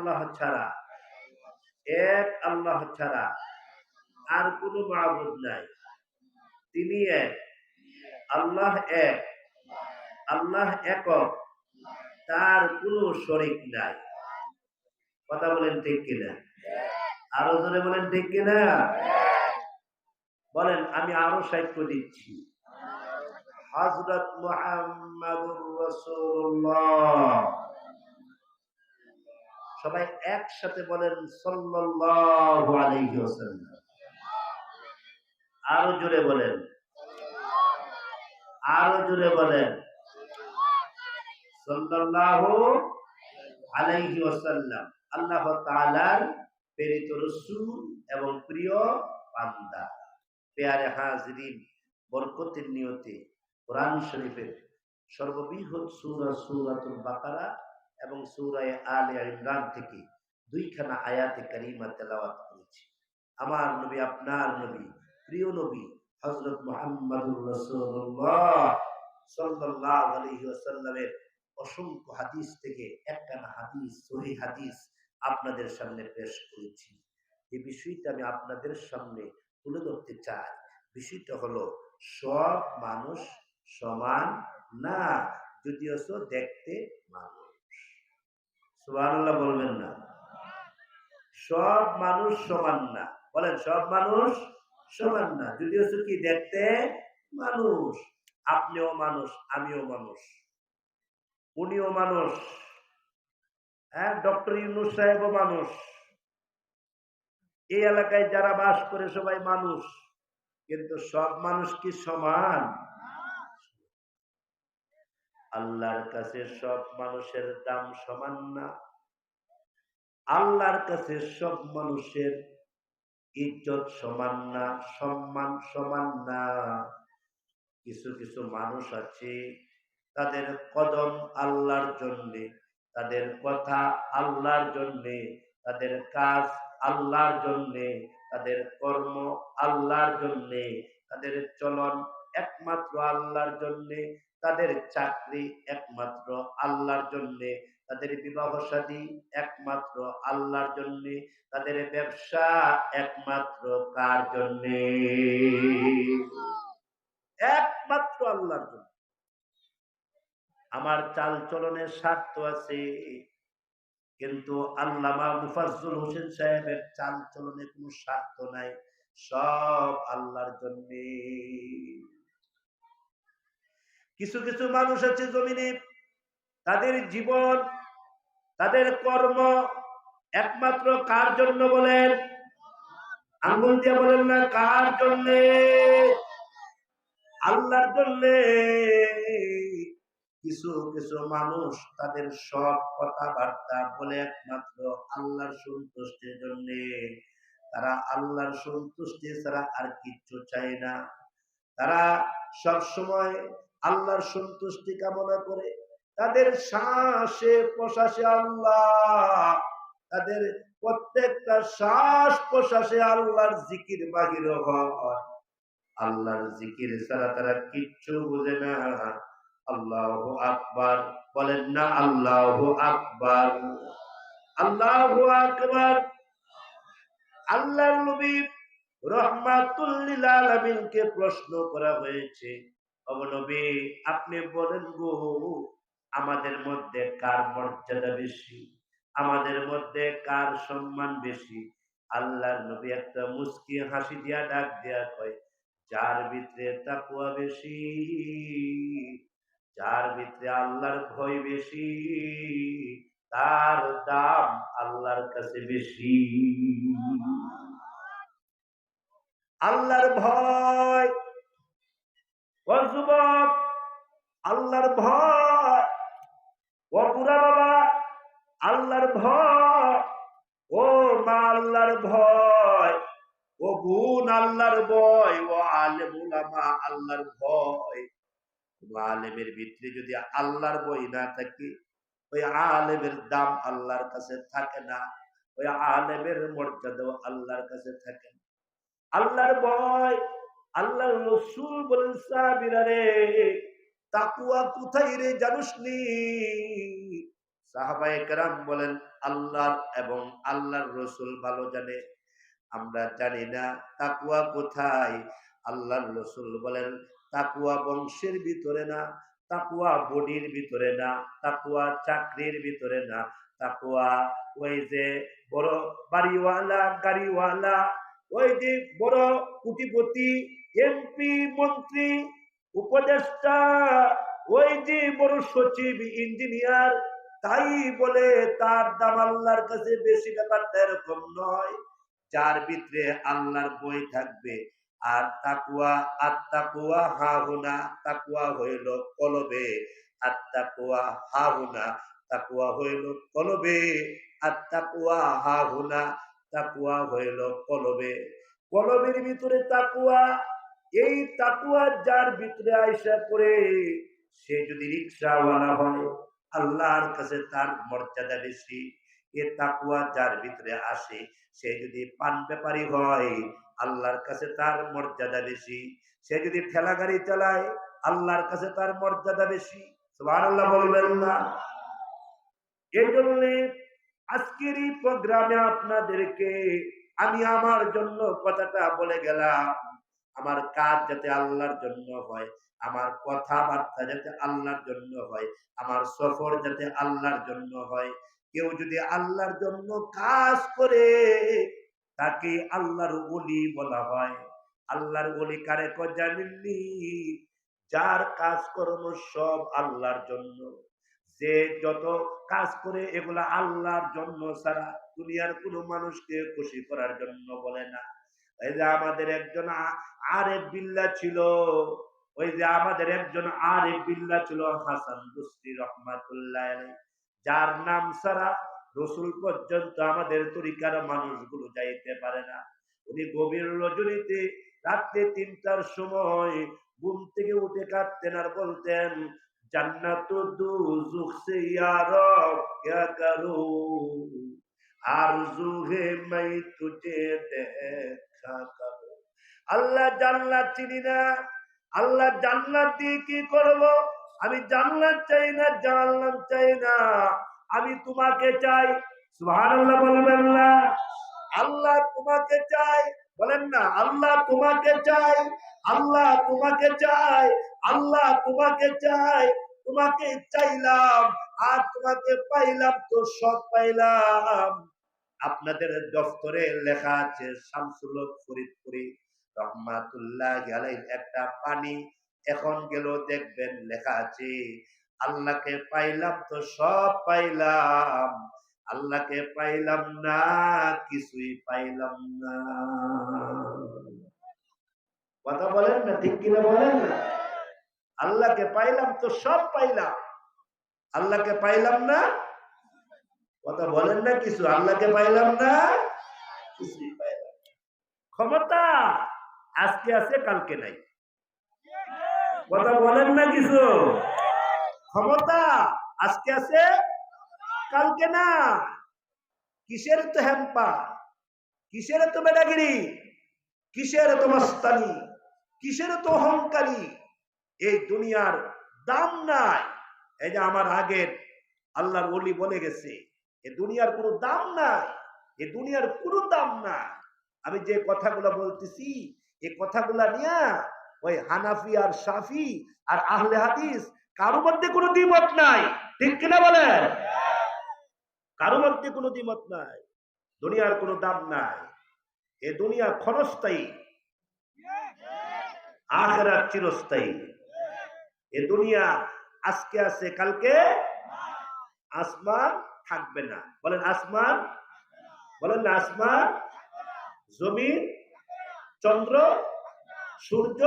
আল্লাহ ছাড়া। এক আল্লাহ ছাড়া আর কোন মাহবুদ নাই। তিনি এক, আল্লাহ এক, আল্লাহ একক, তার কোনো শরিক নাই। কথা বলেন ঠিক কিনা? আরও জোরে বলেন ঠিক কিনা? বলেন, আমি আরও সাহিত্য দিচ্ছি। হজরত মুহাম্মাদুর রাসূলুল্লাহ। সবাই একসাথে বলেন সাল্লাল্লাহু আলাইহি ওয়াসাল্লাম। আরও জোরে বলেন। আরও জোরে বলেন। সাল্লাল্লাহু আলাইহি ওয়াসাল্লাম, আল্লাহ তাআলার প্রেরিত রাসূল এবং প্রিয় বান্দা। পেয়ারে হাজরিন, বরকতের নিয়তে কোরআন শরীফের সর্ববৃহৎ সূরা সূরাতুল বাকারা এবং সূরায়ে আলে ইমরান থেকে দুইখানা আয়াতে কারিমা তেলাওয়াত করেছি। আমার নবী, আপনার নবী, প্রিয় নবী হজরত মুহাম্মদুর রাসূলুল্লাহ সাল্লাল্লাহু আলাইহি ওয়াসাল্লামের অসংখ্য হাদিস থেকে একখানা হাদিস, সহি হাদিস আপনাদের সামনে পেশ করেছি। এই বিষয়টা আমি আপনাদের সামনে তুলে ধরতে চাই। বিষয়টা হলো, সব মানুষ সমান না? যদিও দেখতে মানুষ। সুবহানাল্লাহ বলবেন না। সব মানুষ সমান না। বলেন, সব মানুষ সমান না। যদিও সো কি দেখতে মানুষ, আপনিও মানুষ, আমিও মানুষ। উনিও মানুষ হ্যাঁ ডক্টর ইউনুস সাহেবও মানুষ। এই এলাকায় যারা বাস করে সবাই মানুষ। কিন্তু সব মানুষ কি সমান? আল্লাহর কাছে সব মানুষের দাম সমান না। আল্লাহর কাছে সব মানুষের ইজ্জত সমান না, সম্মান সমান না। কিছু কিছু মানুষ আছে, তাদের কদম আল্লাহর জন্যে, তাদের কথা আল্লাহর জন্যে, তাদের কাজ আল্লাহর জন্যে, তাদের কর্ম আল্লাহর জন্যে, তাদের চলন একমাত্র আল্লাহর জন্যে তাদের চাকরি একমাত্র আল্লাহর জন্যে, তাদের বিবাহ সাদী একমাত্র আল্লাহর জন্যে, তাদের ব্যবসা একমাত্র কার জন্যে? একমাত্র আল্লাহর জন্য। আমার চাল চলনের স্বার্থ আছে, কিন্তু আল্লামা মুফাজ্জুল হোসেন সাহেবের চাল চলনে কোনো স্বার্থ নাই, সব আল্লাহর জন্য। কিছু কিছু মানুষ আছে জমিনে, তাদের জীবন, তাদের কর্ম একমাত্র কার জন্য বলেন? আঙ্গুল দিয়ে বলেন না, কার জন্যে? আল্লাহর জন্যে। কিছু কিছু মানুষ তাদের সব কথাবার্তা বলে একমাত্র আল্লাহর সন্তুষ্টির জন্য। তারা আল্লাহর সন্তুষ্টি ছাড়া আর কিচ্ছু চায় না। তারা সব সময় আল্লাহর সন্তুষ্টি কামনা করে, তাদের শ্বাসে প্রশ্বাসে আল্লাহ, তাদের প্রত্যেকটা শ্বাস প্রশ্বাসে আল্লাহর জিকির বাহির হয়। আল্লাহর জিকির ছাড়া তারা কিচ্ছু বোঝে না। আল্লাহ আকবার, বলেন না আল্লাহ আকবার। আল্লাহ আকবার। আল্লাহর নবী রহমাতুল্লিল আলামিনকে প্রশ্ন করা হয়েছে অবনবী আপনি বলেন গো, আমাদের মধ্যে কার মর্যাদা বেশি? আমাদের মধ্যে কার সম্মান বেশি? আল্লাহর নবী একটা মুস্কি হাসি দিয়া ডাক দিয়া কয়, যার ভিতরে তাকুয়া বেশি, যার ভিতরে আল্লাহর ভয় বেশি, তার দাম আল্লাহর কাছে বেশি। আল্লাহর ভয় যুবক, আল্লাহর ভয়। ও বুড়া বাবা, আল্লাহর ভয়। ও মা আল্লাহর ভয়। ও বোন আল্লাহর ভয়। ও আলেম উলামা আল্লাহর ভয়। কোন আলেমের ভিতরে যদি আল্লাহর বই না থাকে, ওই আলেমের দাম আল্লাহর কাছে থাকে না। ওই আলেমের মর্যাদাও আল্লাহর কাছে থাকে না। আল্লাহর ভয় আল্লাহর রসুল বলেন, সাহাবীরা রে তাকুয়া কোথায় রে জানুস নি সাহাবায়ে কেরাম বলেন, আল্লাহর এবং আল্লাহর রসুল ভালো জানে। আমরা জানি না তাকুয়া কোথায়। আল্লাহর রসুল বলেন তাকুয়া বংশের ভিতরে না তাকুয়া বডির ভিতরে না তাকুয়া চাকরির ভিতরে না তাকুয়া ওই যে বড় বাড়িওয়ালা, গাড়িওয়ালা ওই যে বড় কুটিপতি এমপি মন্ত্রী, উপদেষ্টা ওই যে বড় সচিব, ইঞ্জিনিয়ার, তাই বলে তার দাম আল্লাহর কাছে বেশি ব্যাপারটা এরকম নয়। যার ভিতরে আল্লাহর বই থাকবে, আর তাকুয়া আর তাকুয়া হা হুনা তাকুয়া হইল কলবে। আর তাকুয়া হা হুনা তাকুয়া হইল কলবে। আর তাকুয়া হা হুনা তাকুয়া হইল কলবে। কলবের ভিতরে তাকুয়া, এই তাকুয়া যার ভিতরে আইসা করে সে যদি রিক্সাওয়ালা হয়, আল্লাহর কাছে তার মর্যাদা বেশি। এ তাকুয়া যার ভিতরে আসে, সে যদি পান ব্যাপারী হয়, আল্লাহর কাছে তার মর্যাদা বেশি। সে যদি ঠেলা গাড়ি চালায়, আল্লাহর কাছে তার মর্যাদা বেশি। আল্লাহ বলবেন না। এই জন্য আজকের এই প্রোগ্রামে আপনাদেরকে আমি আমার জন্য কথাটা বলে গেলাম। আমার কাজ যাতে আল্লাহর জন্য হয়, আমার কথাবার্তা যাতে আল্লাহর জন্য হয়, আমার সফর যাতে আল্লাহর জন্য হয়। কেউ যদি আল্লাহর জন্য কাজ করে, তাকে আল্লাহর ওলি বলা হয়। আল্লাহর ওলি কারে জানেননি? যার কাজকর্ম সব আল্লাহর জন্য। যে যত কাজ করে এগুলা আল্লাহর জন্য ছাড়া দুনিয়ার কোনো মানুষকে খুশি করার জন্য বলে না। এই যে আমাদের একজন আরেফ বিল্লা ছিল, ওই যে আমাদের একজন আরেফ বিল্লা ছিল হাসান বুসরি রহমাতুল্লাহ যার নাম ছাড়া রসুল পর্যন্ত আমাদের তরিকার মানুষগুলো যাইতে পারে না। উনি গভীর রজনীতে রাত্রে তিনটার সময় ঘুম থেকে উঠে কাঁদতেন আর বলতেন জান্নাত দুজুখ সে ইয়া রব क्या करूं आरज़ू है मैं तुझे देखा करूं আল্লাহ জান্নাত চিনি না আল্লাহ জান্নাত দিয়ে কি করব আমি জান্নাত চাই না জান্নাত চাই না আমি তোমাকে চাই সুবহানাল্লাহ বলবেন না আল্লাহ তোমাকে চাই বলেন না আল্লাহ তোমাকে চাই আল্লাহ তোমাকে চাই আল্লাহ তোমাকে চাই তোমাকে চাইলাম, আর তোমাকে পাইলাম তো সব পাইলাম। আপনাদের দফতরে লেখা আছে শামসুল ফরিদপুরি রহমাতুল্লাহ আলাইহির একটা পানি এখন গেল, দেখবেন লেখা আছে, আল্লাহকে পাইলাম তো সব পাইলাম, আল্লাহকে পাইলাম না, কিছুই পাইলাম না। কথা বলেন না, ঠিক কিনা বলেন না? আল্লাহকে পাইলাম তো সব পাইলাম। আল্লাহকে পাইলাম না? কথা বলেন না কিছু। আল্লাহকে পাইলাম না? কিছুই পাইলাম ক্ষমতা আজকে আছে, কালকে নাই। কথা বলেন না কিছু। ক্ষমতা আজকে আছে, কালকে না। কিসের তো হ্যাম্পা কিসের তো বেডাগিরি কিসের তো মস্তানি? কিসের তো অহংকারী? এই দুনিয়ার দাম নাই। এই যে আমার আগের আল্লাহর ওলি বলে গেছে, এ দুনিয়ার কোনো দাম নাই, এ দুনিয়ার কোনো দাম না আমি যে কথাগুলো বলতেছি, এ কথাগুলা নিয়ে ওই হানাফি আর সাফি আর আহলে হাদিস কারও মধ্যে কোনো দ্বিমত নাই। ঠিক কিনা বলেন? কারও মধ্যে কোনো দ্বিমত নাই। দুনিয়ার কোনো দাম নাই। এ দুনিয়া ক্ষণস্থায়ী। আখেরাত চিরস্থায়ী। এ দুনিয়া আজকে আছে, কালকে আসমান থাকবে না। বলেন আসমান, বলেন না আসমান, জমিন, চন্দ্র, সূর্য,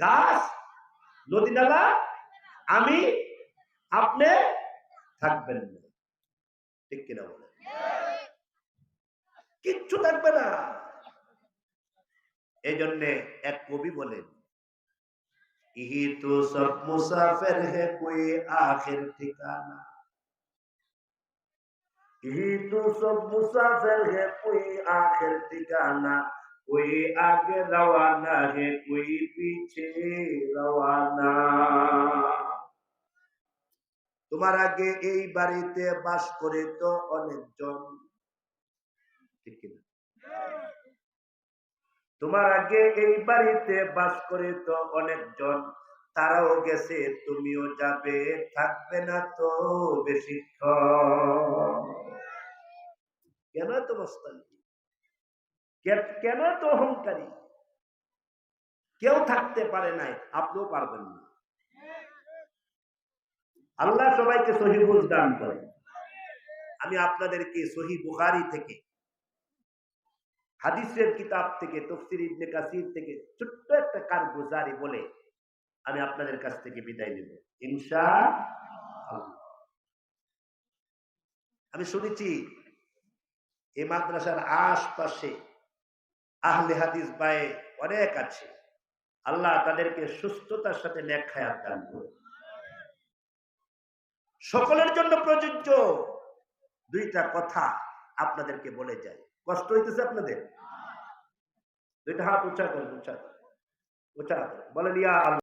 গাছ, নদী নালা, আমি, আপনি থাকবেন না। ঠিক কিনা বলেন? কিচ্ছু থাকবে না। এই জন্যে এক কবি বলেন यही तो सब मुसाफिर है कोई आखिर ठिकाना यही तो सब मुसाफिर है कोई आखिर ठिकाना कोई आगे रवाना है कोई पीछे रवाना তোমার আগে এই বাড়িতে বাস করে তো অনেকজন ঠিক কিনা তোমার আগে এই বাড়িতে বাস করে তো অনেকজন, তারাও গেছে, তুমিও যাবে, থাকবে না তো কেন তো কেন তো অহংকারী? কেউ থাকতে পারে নাই, আপনিও পারবেন না। আল্লাহ সবাইকে সহি দান করে আমি আপনাদেরকে সহি বুখারি থেকে হাদিসের কিতাব থেকে, তফসির ইবনে কাসির থেকে ছোট্ট একটা কারগুজারি বলে আমি আপনাদের কাছ থেকে বিদায় নেব। ইনশা আমি শুনেছি এই মাদ্রাসার আশপাশে আহলে হাদিস বায়ে অনেক আছে। আল্লাহ তাদেরকে সুস্থতার সাথে ন্যাখায়াত দান করুন। সকলের জন্য প্রযোজ্য দুইটা কথা আপনাদেরকে বলে যায় কষ্ট হইতেছে আপনাদের দুইটা হাত উঁচা করেন উঁচা করেন উঁচা করেন বলেন ইয়া আল্লাহ